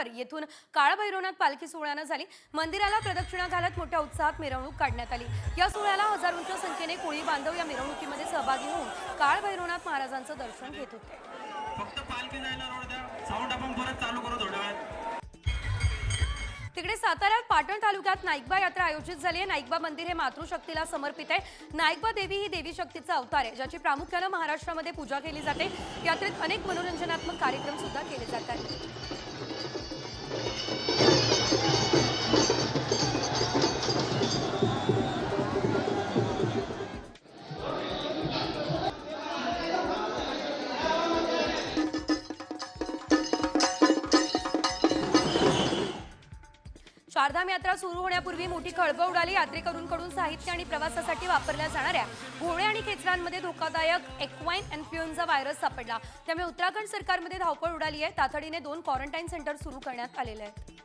शहर येथून काळभैरवनाथ पालखी सोहळ्यानं झाली. मंदिराला प्रदक्षिणा घालत मोठ्या उत्साहात मिरवणूक काढण्यात आली. या सोहळ्याला हजारोंच्या संख्येने कोळी बांधव या मिरवणुकीमध्ये सहभागी होऊन काळभैरवनाथ महाराजांचं दर्शन घेत होते. फक्त पालखी जायला रोड द्या. साऊंड आपण परत चालू करू थोड्या वेळात. तिकडे साताऱ्यात पाटण तालुक्यात नाईकबा यात्रा आयोजित झाली आहे. नाईकबा मंदिर हे मातृशक्तीला समर्पित आहे. नाईकबा देवी ही देवी शक्तीचा अवतार आहे ज्याची प्रामुख्यानं महाराष्ट्रामध्ये पूजा केली जाते. यात्रेत अनेक मनोरंजनात्मक कार्यक्रम सुद्धा केले जातात. चारधाम यात्रा सुरू होण्यापूर्वी मोठी खळबळ उडाली. यात्रेकरूंकडून साहित्य आणि प्रवासासाठी वापरल्या जाणाऱ्या घोडे आणि खेचरांमध्ये धोकादायक एक्वाईन इन्फ्लुएन्झा व्हायरस सापडला. त्यामुळे उत्तराखंड सरकारमध्ये धावपळ उडाली आहे. तातडीने दोन क्वारंटाईन सेंटर सुरू करण्यात आलेले आहेत.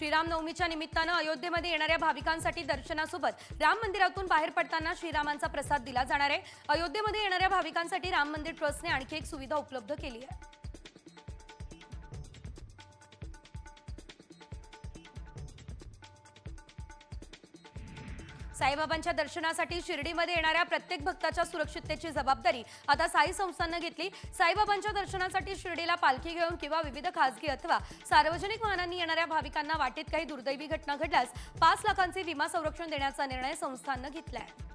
श्रीराम नवमीच्या निमित्तानं अयोध्येमध्ये येणाऱ्या भाविकांसाठी दर्शनासोबत राम मंदिरातून बाहेर पडताना श्रीरामांचा प्रसाद दिला जाणार आहे. अयोध्येमध्ये येणाऱ्या भाविकांसाठी राम मंदिर ट्रस्टने आणखी एक सुविधा उपलब्ध केली आहे. साईबाबांच्या दर्शनासाठी शिर्डीमध्ये येणाऱ्या प्रत्येक भक्ताच्या सुरक्षिततेची जबाबदारी आता साई संस्थानं घेतली. साईबाबांच्या दर्शनासाठी शिर्डीला पालखी घेऊन किंवा विविध खासगी अथवा सार्वजनिक वाहनांनी येणाऱ्या भाविकांना वाटेत काही दुर्दैवी घटना घडल्यास पाच लाखांचे विमा संरक्षण देण्याचा निर्णय संस्थानं घेतलाय.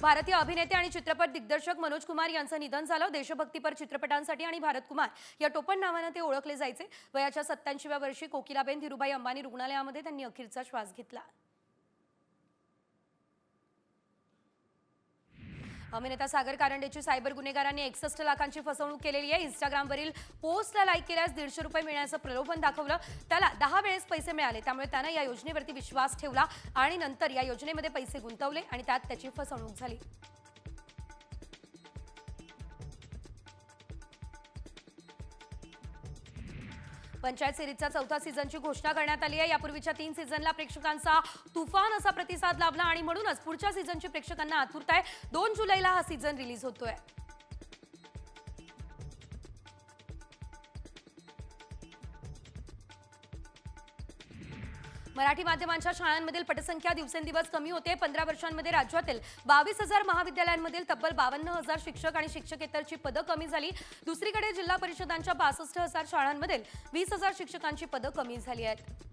भारतीय अभिनेते आणि चित्रपट दिग्दर्शक मनोज कुमार यांचं निधन झालं. देशभक्तीपर चित्रपटांसाठी आणि भारत कुमार या टोपण नावानं ते ओळखले जायचे. वयाच्या सत्त्याऐंशीव्या वर्षी कोकिलाबेन धीरुभाई अंबानी रुग्णालयामध्ये त्यांनी अखेरचा श्वास घेतला. अभिनेता सागर कारंडेची सायबर गुन्हेगारांनी एकसष्ट लाखांची फसवणूक केलेली आहे. इंस्टाग्रामवरील पोस्टला लाईक केल्यास दीडशे रुपये मिळण्याचं प्रलोभन दाखवलं. त्याला दहा वेळेस पैसे मिळाले. त्यामुळे त्यानं या योजनेवरती विश्वास ठेवला आणि नंतर या योजनेमध्ये पैसे गुंतवले आणि त्यात त्याची फसवणूक झाली. पंचायत सिरीजचा चौथा सीझनची घोषणा करण्यात आली आहे. यापूर्वीच्या तीन सीझनला प्रेक्षकांचा तुफान असा प्रतिसाद लाभला आणि म्हणूनच पुढच्या सीझनची प्रेक्षकांना आतुरता आहे दोन जुलैला हा सीझन रिलीज होतोय. मराठी माध्यमांच्या शाळांमधील पटसंख्या दिवसेंदिवस कमी होते. पंधरा वर्षांमध्ये राज्यातील बावीस हजार महाविद्यालयांमधील तब्बल बावन्न हजार शिक्षक आणि शिक्षकेतरची पदं कमी झाली. दुसरीकडे जिल्हा परिषदांच्या बासष्ट हजार शाळांमधील वीस हजार शिक्षकांची पदं कमी झाली आहेत.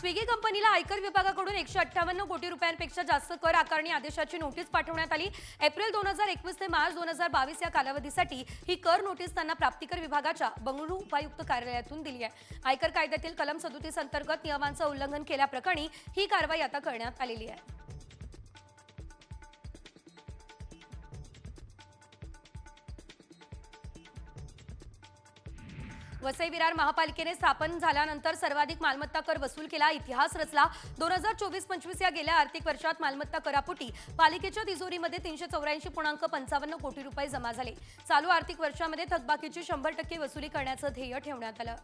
स्विगी कंपनीला आयकर विभागाकडून एकशे अठ्ठावन्न कोटी रुपयांपेक्षा जास्त कर आकारणी आदेशाची नोटीस पाठवण्यात आली. एप्रिल दोन हजार एकवीस ते मार्च दोन हजार बावीस या कालावधीसाठी ही कर नोटीस त्यांना प्राप्तिकर विभागाच्या बंगळुरू उपायुक्त कार्यालयातून दिली आहे. आयकर कायद्यातील कलम सदोतीस अंतर्गत नियमांचं उल्लंघन केल्याप्रकरणी ही कारवाई आता करण्यात आलेली आहे. वसई विरार महापालिकेने स्थापन झाल्यानंतर सर्वाधिक मालमत्ता कर वसूल केला इतिहास रचला. दोन हजार चोवीस पंचवीस या गेल्या आर्थिक वर्षात मालमत्ता करापोटी पालिकेच्या तिजोरीमध्ये तीनशे चौऱ्याऐंशी पूर्णांक पंचावन्न कोटी रुपये जमा झाले. चालू आर्थिक वर्षामध्ये थकबाकीची शंभर टक्के वसुली करण्याचं ध्येय ठेवण्यात आलं.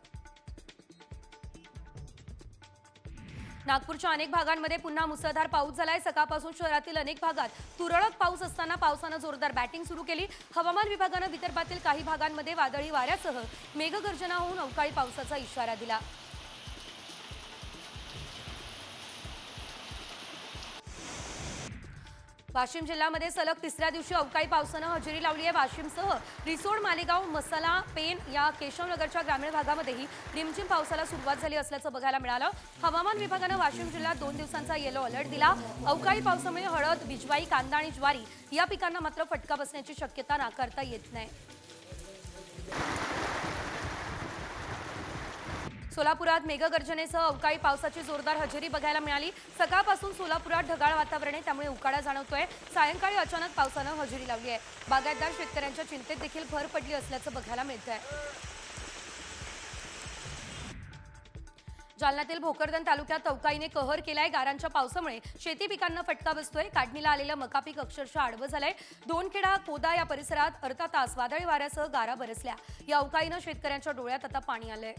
नागपूरच्या अनेक भागांमध्ये पुन्हा मुसळधार पाऊस झालाय. सकाळपासून शहरातील अनेक भागात तुरळक पाऊस असताना पावसानं जोरदार बॅटिंग सुरू केली. हवामान विभागानं विदर्भातील काही भागांमध्ये वादळी वाऱ्यासह मेघगर्जना होऊन अवकाळी पावसाचा इशारा दिला. वाशिम जिल्ह्यामध्ये सलग तिसऱ्या दिवशी अवकाळी पावसानं हजेरी लावली आहे. वाशिमसह रिसोड मालेगाव मसाला पेन या केशवनगरच्या ग्रामीण भागामध्येही रिमझिम पावसाला सुरुवात झाली असल्याचं बघायला मिळालं. हवामान विभागानं वाशिम जिल्ह्यात दोन दिवसांचा येलो अलर्ट दिला. अवकाळी पावसामुळे हळद बिजवाई कांदा आणि ज्वारी या पिकांना मात्र फटका बसण्याची शक्यता नाकारता येत नाही. सोलापुरात मेघगर्जनेसह अवकाळी पावसाची जोरदार हजेरी बघायला मिळाली. सकाळपासून सोलापुरात ढगाळ वातावरण आहे त्यामुळे उकाडा जाणवतोय. सायंकाळी अचानक पावसानं हजेरी लावली आहे. बागायतदार शेतकऱ्यांच्या चिंतेत देखील भर पडली असल्याचं बघायला मिळत आहे जालन्यातील भोकरदन तालुक्यात तवकाईने कहर केलाय. गारांच्या पावसामुळे शेती पिकांना फटका बसतोय. काढणीला आलेलं मका पीक अक्षरशः आडवं झालंय. दोनखेडा कोदा या परिसरात अर्धा तास वादळी वाऱ्यासह गारा बरसल्या. या अवकाळीनं शेतकऱ्यांच्या डोळ्यात आता पाणी आलंय.